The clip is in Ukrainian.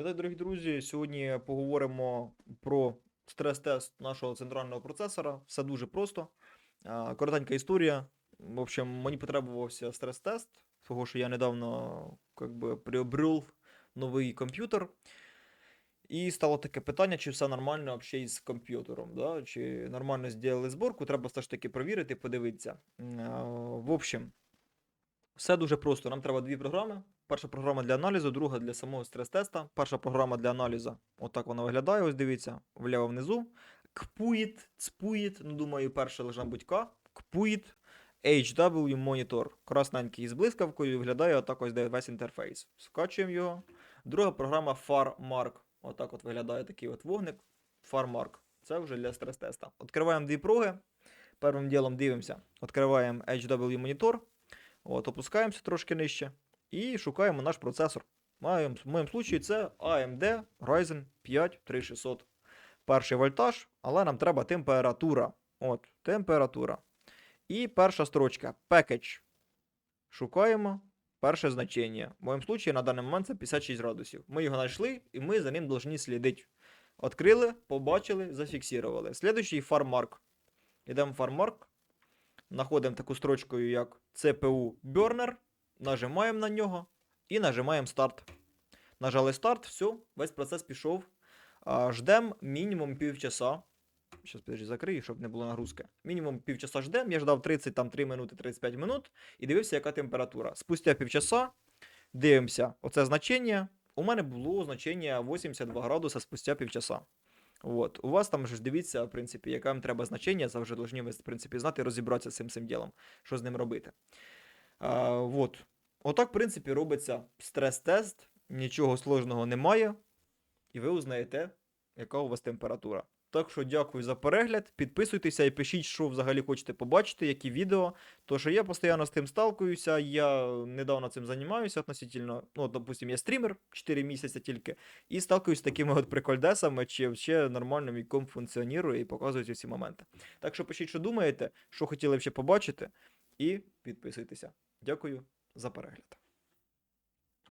Вітаю, дорогі друзі. Сьогодні поговоримо про стрес-тест нашого центрального процесора. Все дуже просто. Коротенька історія. В общем, мені потребувався стрес-тест, того що я недавно как би, приобрел новий комп'ютер. І стало таке питання, чи все нормально взагалі із комп'ютером. Да? Чи нормально зробили зборку, треба все ж таки провірити, подивитися. В общем, все дуже просто. Нам треба дві програми. Перша програма для аналізу, друга для самого стрес-теста. Перша програма для аналізу, отак вона виглядає, ось дивіться, вліво внизу. Кпуїт, цпуїт, ну думаю, перша бути К. Кпуїт HW Monitor. Красненький з блискавкою, виглядає отак ось весь інтерфейс. Скачуємо його. Друга програма FarMark. Отак от виглядає такий от вогник. FarMark. Це вже для стрес-теста. Відкриваємо дві проги. Первим ділом дивимося. Відкриваємо HW Monitor. От, опускаємося трошки нижче і шукаємо наш процесор. В моєму случаї це AMD Ryzen 5 3600. Перший вольтаж, але нам треба температура. От, температура. І перша строчка Package. Шукаємо перше значення. В моєму случаї на даний момент це 56 градусів. Ми його знайшли і ми за ним повинні слідити. Открили, побачили, зафіксували. Слідуючий FarMark. Йдемо в FarMark. Знаходимо таку строчку, як CPU Burner. Нажимаємо на нього і нажимаємо старт. Нажали старт, все, весь процес пішов. А, Ждем мінімум півчаса. Зараз подожди, закрию, щоб не було нагрузки. Мінімум півчаса ждем. Я ждав 30, там 3 минути, 35 минут і дивився, яка температура. Спустя півчаса дивимося оце значення. У мене було значення 82 градуса спустя півчаса. От. У вас там ж дивіться, в принципі, яке вам треба значення, завжди повинні ви, в принципі, знати, розібратися з цим цим ділом, що з ним робити. А, вот. Отак, в принципі, робиться стрес-тест, нічого сложного немає, і ви узнаєте, яка у вас температура. Так що дякую за перегляд. Підписуйтеся і пишіть, що взагалі хочете побачити, які відео. То що я постійно з тим сталкуюся, я недавно цим займаюся относительно, ну, допустим, я стрімер 4 місяці тільки, і сталкуюсь з такими от прикольдесами, чи ще нормально мій комп функціонує і показує ці всі моменти. Так що пишіть, що думаєте, що хотіли ще побачити, і підписуйтеся. Дякую за перегляд.